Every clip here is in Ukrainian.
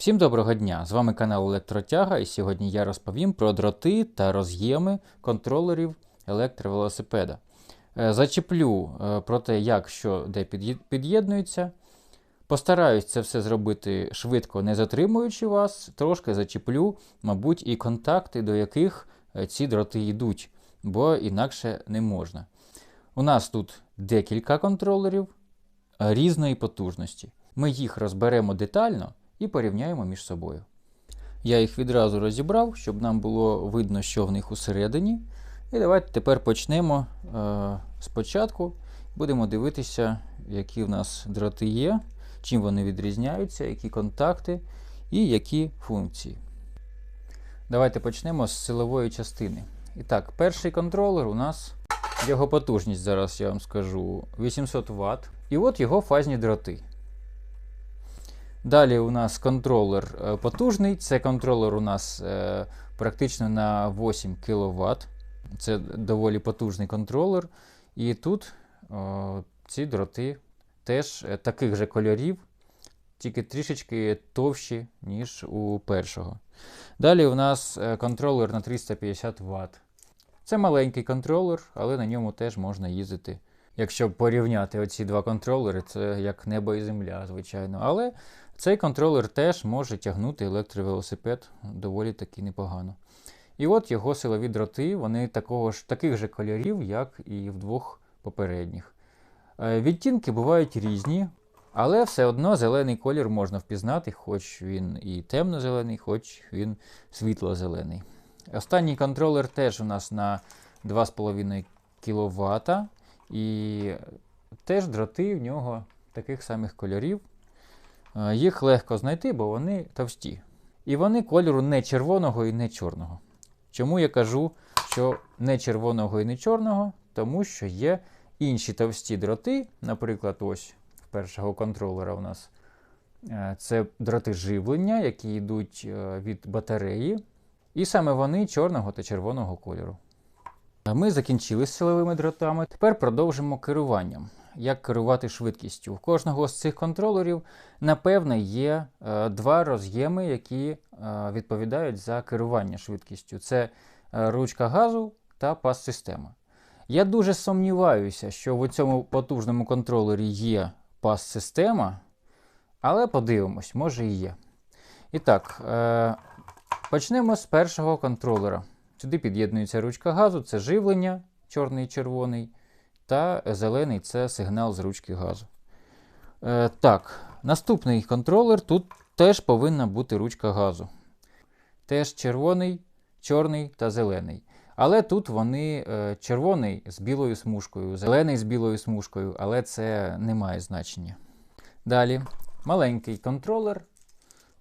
Всім доброго дня! З вами канал Електротяга, і сьогодні я розповім про дроти та роз'єми контролерів електровелосипеда. Е, Зачеплю е, про те, як що де під'єднується. Постараюсь це все зробити швидко, не затримуючи вас. Трошки зачеплю, мабуть, і контакти, до яких е, ці дроти йдуть, бо інакше не можна. У нас тут декілька контролерів різної потужності. Ми їх розберемо детально і порівняємо між собою. Я їх відразу розібрав, щоб нам було видно, що в них усередині. І давайте тепер почнемо е, спочатку. Будемо дивитися, які в нас дроти є, чим вони відрізняються, які контакти і які функції. Давайте почнемо з силової частини. І так, перший контролер у нас його потужність, зараз я вам скажу, 800 Вт. І от його фазні дроти. Далі у нас контролер е, потужний. Це контролер у нас е, практично на 8 кВт. Це доволі потужний контролер. І тут ці дроти теж е, таких же кольорів, тільки трішечки товщі, ніж у першого. Далі у нас контролер на 350 Вт. Це маленький контролер, але на ньому теж можна їздити. Якщо порівняти оці два контролери, це як небо і земля, звичайно. Але цей контролер теж може тягнути електровелосипед доволі таки непогано. І от його силові дроти, вони такого ж, таких же кольорів, як і в двох попередніх. Е, Відтінки бувають різні, але все одно зелений колір можна впізнати, хоч він і темно-зелений, хоч він світло-зелений. Останній контролер теж у нас на 2,5 кВт. І теж дроти в нього таких самих кольорів. Е, Їх легко знайти, бо вони товсті. І вони кольору не червоного і не чорного. Чому я кажу, що не червоного і не чорного? Тому що є інші товсті дроти, наприклад, ось в першого контролера у нас е, це дроти живлення, які йдуть е, від батареї. І саме вони чорного та червоного кольору. Ми закінчили з силовими дротами. Тепер продовжимо керуванням. Як керувати швидкістю? У кожного з цих контролерів, напевне, є е, два роз'єми, які е, відповідають за керування швидкістю. Це е, ручка газу та пас-система. Я дуже сумніваюся, що в цьому потужному контролері є пас-система, але подивимось, може і є. І так, почнемо з першого контролера. Сюди під'єднується ручка газу, це живлення, чорний і червоний, та зелений це сигнал з ручки газу. Е, так, наступний контролер тут теж повинна бути ручка газу. Теж червоний, чорний та зелений. Але тут вони е, червоний з білою смужкою, зелений з білою смужкою, але це не має значення. Далі, маленький контролер.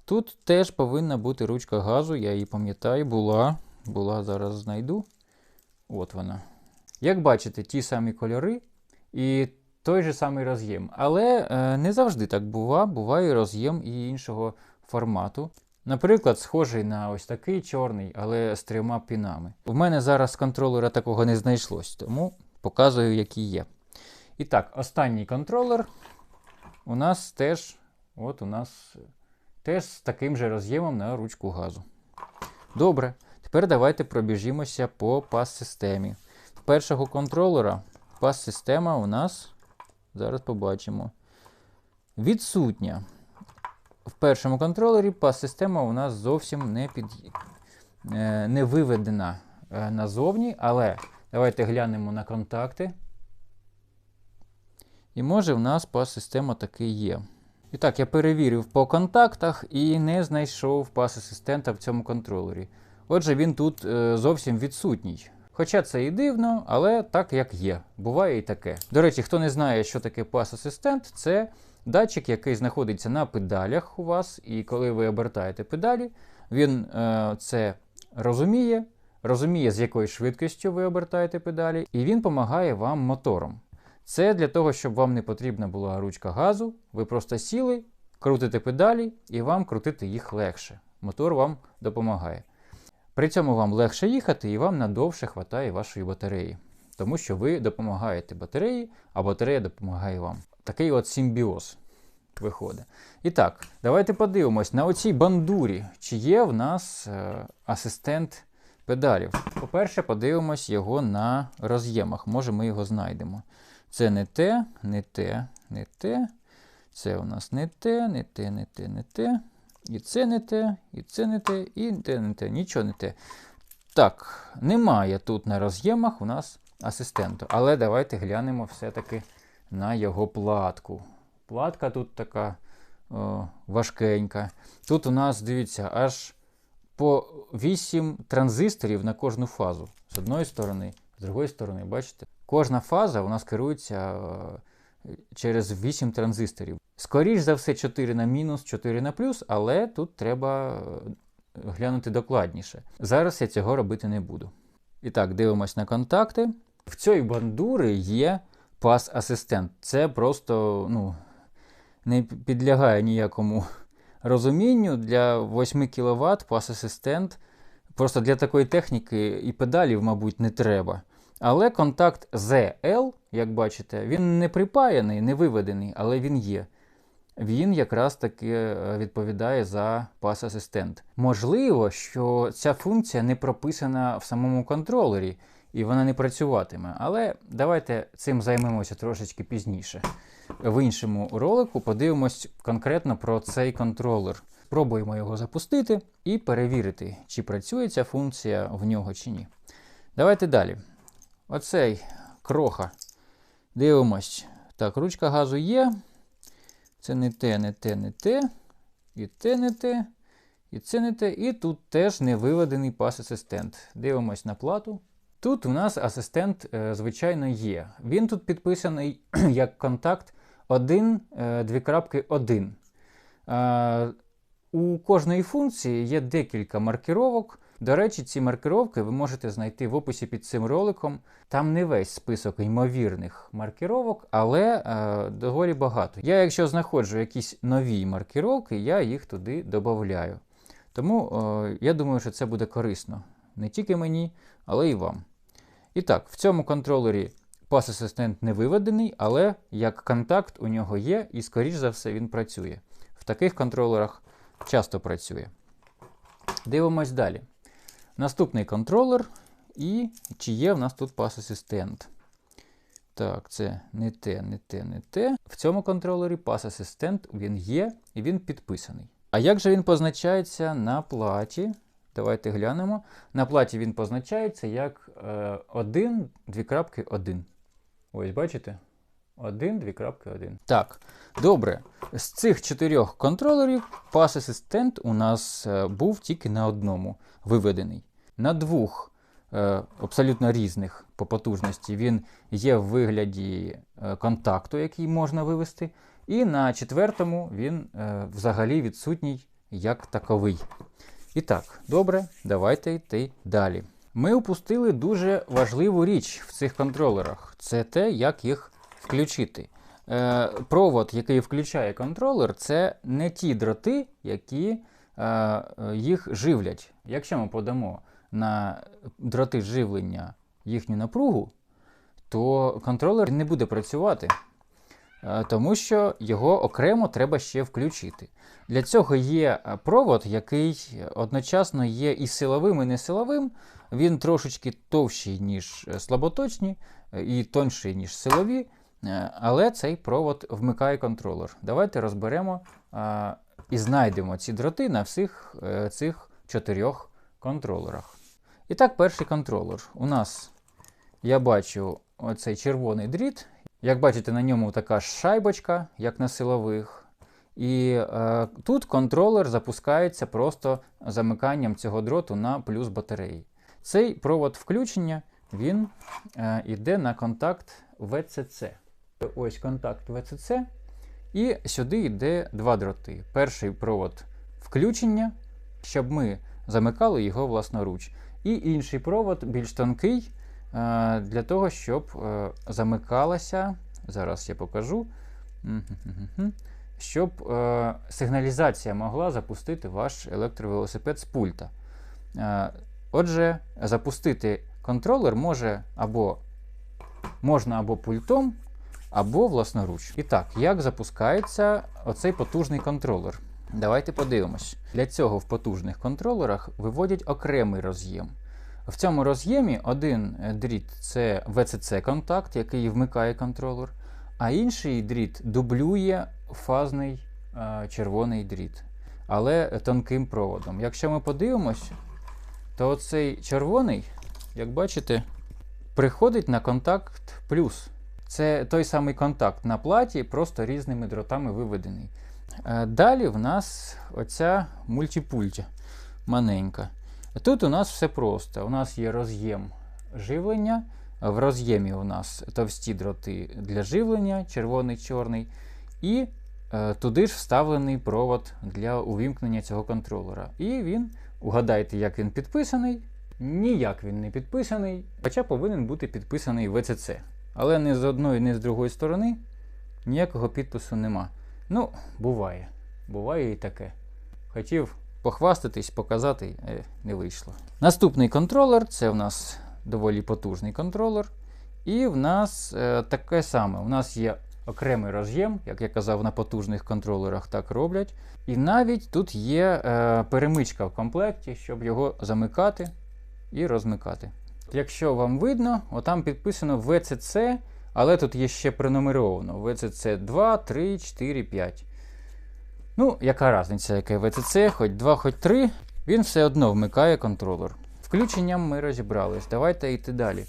Тут теж повинна бути ручка газу, я її пам'ятаю, була. Була, зараз знайду. От вона. Як бачите, ті самі кольори і той же самий роз'єм. Але е, не завжди так бува. Буває роз'єм і іншого формату. Наприклад, схожий на ось такий чорний, але з трьома пінами. У мене зараз контролера такого не знайшлось, тому показую, який є. І так, останній контролер у нас теж, от у нас теж з таким же роз'ємом на ручку газу. Добре. Тепер давайте пробіжімося по пас-системі. Першого контролера пас-система у нас, зараз побачимо, відсутня. В першому контролері пас-система у нас зовсім не, під... е, не виведена е, назовні, але давайте глянемо на контакти. І може в нас пас-система таки є. І так, я перевірив по контактах і не знайшов пас-асистента в цьому контролері. Отже, він тут е, зовсім відсутній. Хоча це і дивно, але так як є. Буває і таке. До речі, хто не знає, що таке пас-асистент, це датчик, який знаходиться на педалях у вас, і коли ви обертаєте педалі, він е, це розуміє, розуміє, з якою швидкістю ви обертаєте педалі, і він допомагає вам мотором. Це для того, щоб вам не потрібна була ручка газу, ви просто сіли, крутите педалі, і вам крутити їх легше. Мотор вам допомагає. При цьому вам легше їхати і вам надовше хватає вашої батареї, тому що ви допомагаєте батареї, а батарея допомагає вам. Такий от симбіоз. виходить. І так, давайте подивимось на оцій бандурі, чи є в нас е, асистент педалів. По-перше, подивимось його на роз'ємах. Може, ми його знайдемо. Це не те, не те, не те. Це у нас не те, не те, не те, не те. І це не те, і це не те, і те не те, нічого не те. Так, немає тут на роз'ємах у нас асистенту. Але давайте глянемо все-таки на його платку. Платка тут така о, важкенька. Тут у нас, дивіться, аж по 8 транзисторів на кожну фазу. З одної сторони, з другої сторони, бачите? Кожна фаза у нас керується е, через 8 транзисторів. Скоріш за все, 4 на мінус, 4 на плюс, але тут треба е, глянути докладніше. Зараз я цього робити не буду. І так, дивимось на контакти. В цій бандури є пас-асистент. Це просто ну, не підлягає ніякому розумінню. Для 8 кВт пас-асистент. Просто для такої техніки і педалів, мабуть, не треба. Але контакт ZL, як бачите, він не припаяний, не виведений, але він є. Він якраз таки е, відповідає за пас-асистент. Можливо, що ця функція не прописана в самому контролері і вона не працюватиме. Але давайте цим займемося трошечки пізніше. В іншому ролику подивимось конкретно про цей контролер. Пробуємо його запустити і перевірити, чи працює ця функція в нього чи ні. Давайте далі. Оцей кроха. Дивимось. Так, ручка газу є. Це не те, не те, не те. І те не те. І це не те. І тут теж не виведений пас-асистент. Дивимось на плату. Тут у нас асистент, е, звичайно, є. Він тут підписаний як контакт 1.2.1. Е, у кожної функції є декілька маркировок. До речі, ці маркировки ви можете знайти в описі під цим роликом. Там не весь список ймовірних маркировок, але е, доволі багато. Я, якщо знаходжу якісь нові маркировки, я їх туди додаю. Тому е, я думаю, що це буде корисно не тільки мені, але й вам. І так, в цьому контролері пас-асистент не виведений, але як контакт у нього є, і, скоріш за все, він працює. В таких контролерах часто працює. Дивимось далі. Наступний контролер. І чи є в нас тут пас-асистент? Так, це не те, не те, не те. В цьому контролері пас-асистент він є і він підписаний. А як же він позначається на платі? Давайте глянемо. На платі він позначається як 1, 2.1. Ось, бачите? 1, 2.1. Так, добре. З цих чотирьох контролерів пас-асистент у нас е, був тільки на одному виведений. На двох е, абсолютно різних по потужності він є в вигляді е, контакту, який можна вивести. І на четвертому він взагалі відсутній як таковий. І так, добре, давайте йти далі. Ми упустили дуже важливу річ в цих контролерах це те, як їх включити. Е, Провод, який включає контролер, це не ті дроти, які е, їх живлять. Якщо ми подамо на дроти живлення їхню напругу, то контролер не буде працювати. Е, тому що його окремо треба ще включити. Для цього є е, провод, який одночасно є і силовим, і несиловим. Він трошечки товщий, ніж е, слаботочні, і тонший, ніж силові. Але цей провод вмикає контролер. Давайте розберемо і знайдемо ці дроти на всіх цих чотирьох контролерах. І так, перший контролер. У нас я бачу оцей червоний дріт, як бачите, на ньому така шайбочка, як на силових. І е, тут контролер запускається просто замиканням цього дроту на плюс батареї. Цей провод включення він е, йде на контакт VCC. Ось контакт VCC. І сюди йде два дроти. Перший провод включення, щоб ми замикали його власноруч. І інший провод більш тонкий, Е, для того, щоб е, замикалася, зараз я покажу, щоб е, сигналізація могла запустити ваш електровелосипед з пульта. Отже, запустити контролер може або можна або пультом, або власноруч. І так, як запускається оцей потужний контролер? Давайте подивимось. Для цього в потужних контролерах виводять окремий роз'єм. В цьому роз'ємі один е, дріт це VCC-контакт, який вмикає контролер, а інший дріт дублює фазний е, червоний дріт, але тонким проводом. Якщо ми подивимось, то оцей червоний, як бачите, приходить на контакт плюс. Це той самий контакт на платі, просто різними дротами виведений. Е, Далі в нас оця мультипультя маленька. Тут у нас все просто. У нас є роз'єм живлення. В роз'ємі у нас товсті дроти для живлення, червоний, чорний. І е, туди ж вставлений провод для увімкнення цього контролера. І він, угадайте, як він підписаний. Ніяк він не підписаний, хоча повинен бути підписаний VCC. Але ні з одної, ні з другої сторони ніякого підпису нема. Ну, буває. Буває і таке. Хотів похвастатись, показати, е, не вийшло. Наступний контролер це в нас доволі потужний контролер. І в нас е, таке саме. У нас є окремий роз'єм, як я казав, на потужних контролерах так роблять. І навіть тут є е, перемичка в комплекті, щоб його замикати і розмикати. Якщо вам видно, отам підписано VCC, але тут є ще пронумеровано VCC 2, 3, 4, 5. Ну, яка різниця, яке VCC, хоч 2, хоч 3, він все одно вмикає контролер. Включенням ми розібрались. Давайте йти далі.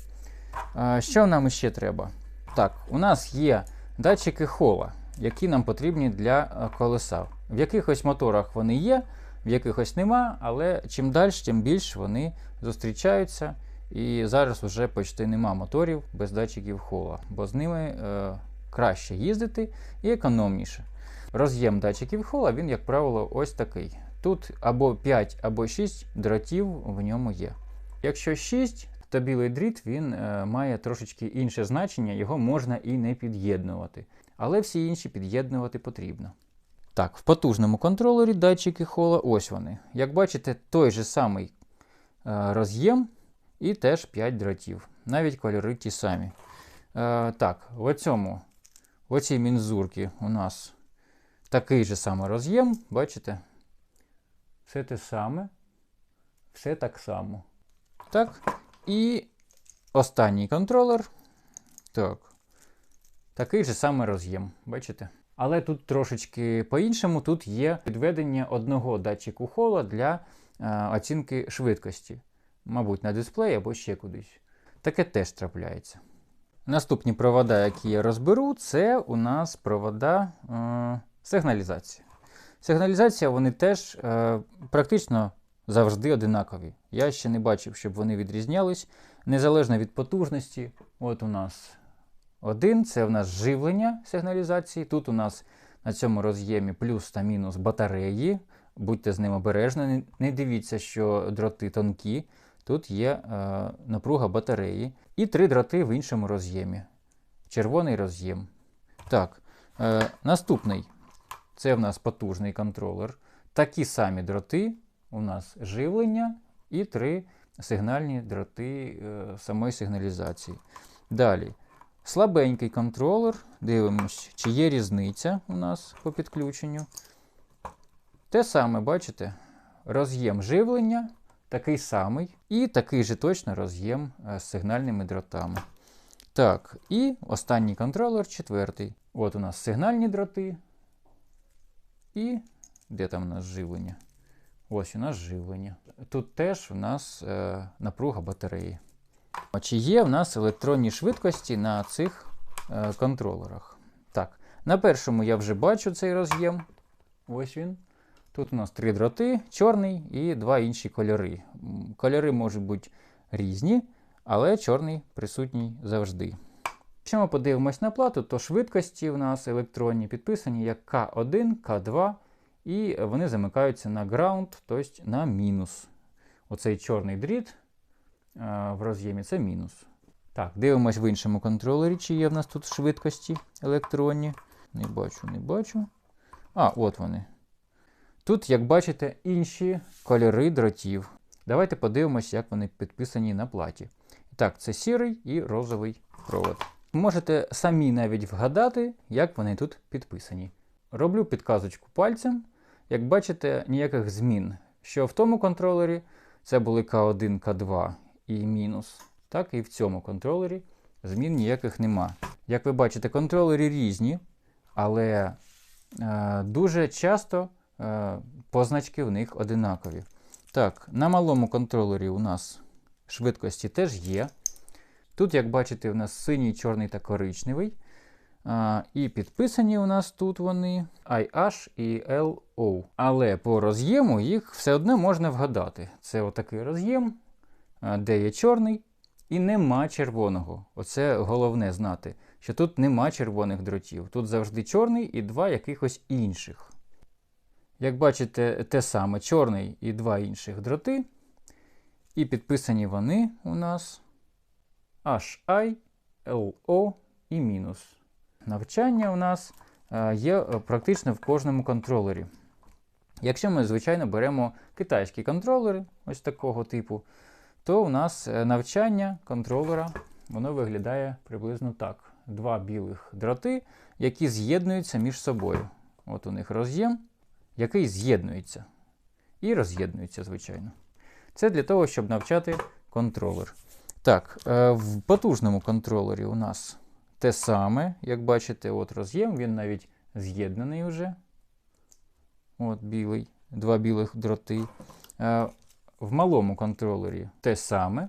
А, що нам ще треба? Так, у нас є датчики хола, які нам потрібні для е, колеса. В якихось моторах вони є, в якихось нема, але чим далі, тим більше вони зустрічаються. І зараз вже почти нема моторів без датчиків хола, бо з ними е, краще їздити і економніше. Роз'єм датчиків хола, він, як правило, ось такий. Тут або 5, або 6 дротів в ньому є. Якщо 6, то білий дріт він е, має трошечки інше значення, його можна і не під'єднувати. Але всі інші під'єднувати потрібно. Так, в потужному контролері датчики хола, ось вони. Як бачите, той же самий е, роз'єм і теж 5 дротів. Навіть кольори ті самі. Е, так, в цьому, в цій мінзурці у нас такий же самий роз'єм, бачите? Все те саме, все так само. Так. І останній контролер. Так. Такий же самий роз'єм, бачите? Але тут трошечки по-іншому, тут є підведення одного датчику хола для е, оцінки швидкості. Мабуть, на дисплеї або ще кудись. Таке теж трапляється. Наступні провода, які я розберу, це у нас провода е, сигналізації. Сигналізація вони теж е, практично завжди одинакові. Я ще не бачив, щоб вони відрізнялись. Незалежно від потужності. От у нас один це у нас живлення сигналізації. Тут у нас на цьому роз'ємі плюс та мінус батареї. Будьте з ним обережні. Не дивіться, що дроти тонкі. Тут є е, напруга батареї. І три дроти в іншому роз'ємі. Червоний роз'єм. Так, е, наступний це в нас потужний контролер. Такі самі дроти. У нас живлення і три сигнальні дроти е, самої сигналізації. Далі. Слабенький контролер. Дивимось, чи є різниця у нас по підключенню. Те саме, бачите, роз'єм живлення, такий самий, і такий же точно роз'єм е, з сигнальними дротами. Так, і останній контролер, четвертий. От у нас сигнальні дроти. І де там у нас живлення? Ось у нас живлення. Тут теж у нас е, напруга батареї. Чи є в нас електронні швидкості на цих е, контролерах? Так, на першому я вже бачу цей роз'єм. Ось він. Тут у нас три дроти, чорний і два інші кольори. Кольори можуть бути різні, але чорний присутній завжди. Якщо ми подивимось на плату, то швидкості в нас електронні підписані як К1, К2, і вони замикаються на ground, тобто на мінус. Оцей чорний дріт е, в роз'ємі це мінус. Так, дивимось в іншому контролері, чи є в нас тут швидкості електронні. Не бачу, не бачу. А, от вони. Тут, як бачите, інші кольори дротів. Давайте подивимось, як вони підписані на платі. Так, це сірий і розовий провод. Можете самі навіть вгадати, як вони тут підписані. Роблю підказочку пальцем. Як бачите, ніяких змін. Що в тому контролері це були К1, К2 і мінус, так і в цьому контролері змін ніяких нема. Як ви бачите, контролери різні, але е, дуже часто позначки в них одинакові. Так, на малому контролері у нас швидкості теж є. Тут, як бачите, у нас синій, чорний та коричневий. І підписані у нас тут вони IH і LO. Але по роз'єму їх все одно можна вгадати. Це отакий роз'єм, де є чорний і нема червоного. Оце головне знати, що тут нема червоних дротів. Тут завжди чорний і два якихось інших. Як бачите, те саме чорний і два інших дроти. І підписані вони у нас HI, LO і мінус. Навчання у нас е, є практично в кожному контролері. Якщо ми, звичайно, беремо китайські контролери, ось такого типу, то у нас е, навчання контролера воно виглядає приблизно так: два білих дроти, які з'єднуються між собою. От у них роз'єм, який з'єднується. І роз'єднується, звичайно. Це для того, щоб навчати контролер. Так, е, в потужному контролері у нас те саме, як бачите, от роз'єм, він навіть з'єднаний вже. От білий, два білих дроти. Е, в малому контролері те саме.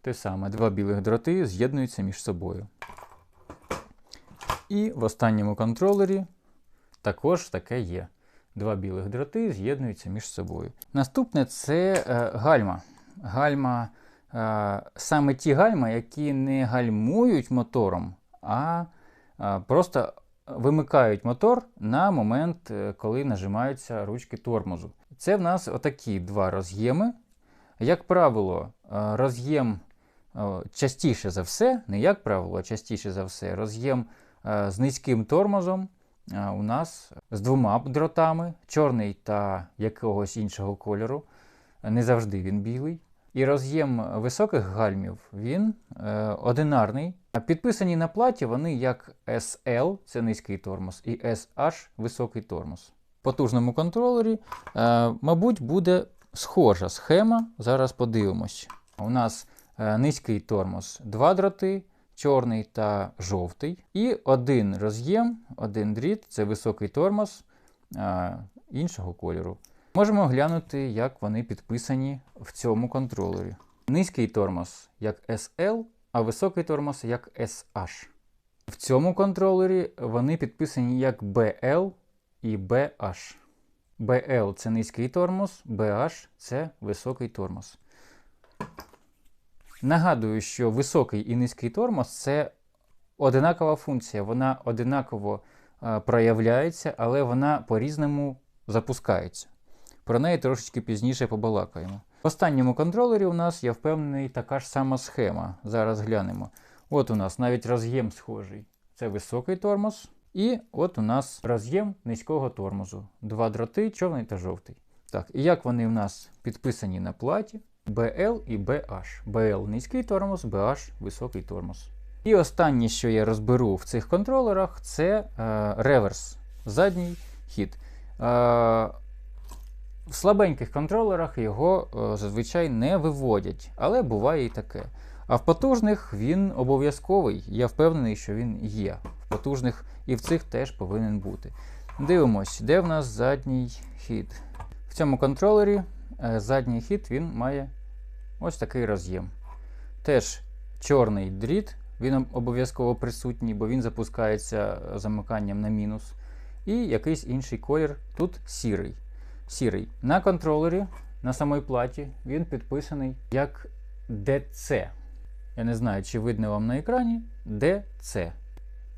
Те саме, два білих дроти з'єднуються між собою. І в останньому контролері також таке є. Два білих дроти з'єднуються між собою. Наступне це е, гальма. Гальма е, саме ті гальма, які не гальмують мотором, а е, просто вимикають мотор на момент, е, коли нажимаються ручки тормозу. Це в нас отакі два роз'єми. Як правило, е, роз'єм е, частіше за все, не як правило, а частіше за все, роз'єм з низьким тормозом у нас з двома дротами, чорний та якогось іншого кольору. Не завжди він білий. І роз'єм високих гальмів він одинарний. Підписані на платі вони як SL, це низький тормоз, і SH високий тормоз потужному контролері, е, мабуть, буде схожа схема. Зараз подивимось. У нас е, низький тормоз, два дроти, чорний та жовтий. І один роз'єм, один дріт це високий тормоз е, іншого кольору. Можемо глянути, як вони підписані в цьому контролері. Низький тормоз як SL, а високий тормоз як SH. В цьому контролері вони підписані як BL і BH. BL це низький тормоз, BH це високий тормоз. Нагадую, що високий і низький тормоз це одинакова функція. Вона одинаково е, проявляється, але вона по-різному запускається. Про неї трошечки пізніше побалакаємо. В останньому контролері у нас, я впевнений, така ж сама схема. Зараз глянемо. От у нас навіть роз'єм схожий. Це високий тормоз. І от у нас роз'єм низького тормозу. Два дроти, чорний та жовтий. Так, і як вони у нас підписані на платі? BL і BH. BL низький тормоз, BH високий тормоз. І останнє, що я розберу в цих контролерах, це е, реверс, задній хід. Е, в слабеньких контролерах його е, зазвичай не виводять, але буває і таке. А в потужних він обов'язковий. Я впевнений, що він є. В потужних і в цих теж повинен бути. Дивимось, де в нас задній хід. В цьому контролері задній хід він має ось такий роз'єм. Теж чорний дріт, він обов'язково присутній, бо він запускається замиканням на мінус. І якийсь інший колір тут сірий. Сірий. На контролері, на самій платі, він підписаний як DC. Я не знаю, чи видно вам на екрані DC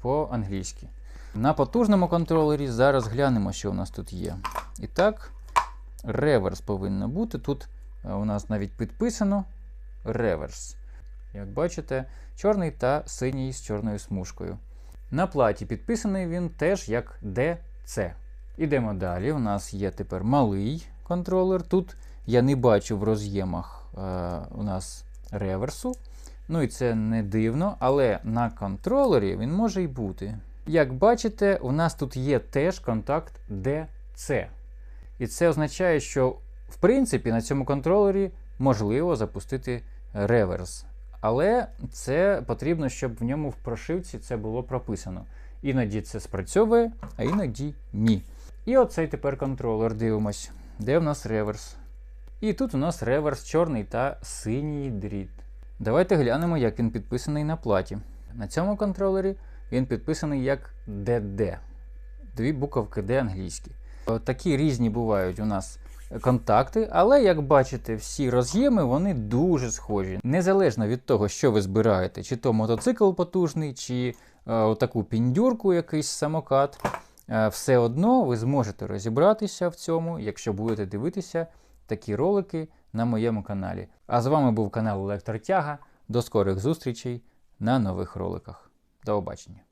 по-англійськи. На потужному контролері зараз глянемо, що у нас тут є. І так, реверс повинно бути. Тут е, у нас навіть підписано реверс. Як бачите, чорний та синій з чорною смужкою. На платі підписаний він теж як DC. Ідемо далі. У нас є тепер малий контролер. Тут я не бачу в роз'ємах е, у нас реверсу. Ну і це не дивно, але на контролері він може й бути. Як бачите, у нас тут є теж контакт DC. І це означає, що в принципі на цьому контролері можливо запустити реверс. Але це потрібно, щоб в ньому в прошивці це було прописано. Іноді це спрацьовує, а іноді ні. І оцей тепер контролер дивимось, де в нас реверс. І тут у нас реверс чорний та синій дріт. Давайте глянемо, як він підписаний на платі. На цьому контролері він підписаний як DD. Дві буковки D англійські. Такі різні бувають у нас контакти, але як бачите, всі роз'єми вони дуже схожі. Незалежно від того, що ви збираєте, чи то мотоцикл потужний, чи е, отаку піндюрку, якийсь самокат. Е, все одно ви зможете розібратися в цьому, якщо будете дивитися такі ролики на моєму каналі. А з вами був канал Електротяга. До скорих зустрічей на нових роликах. До побачення.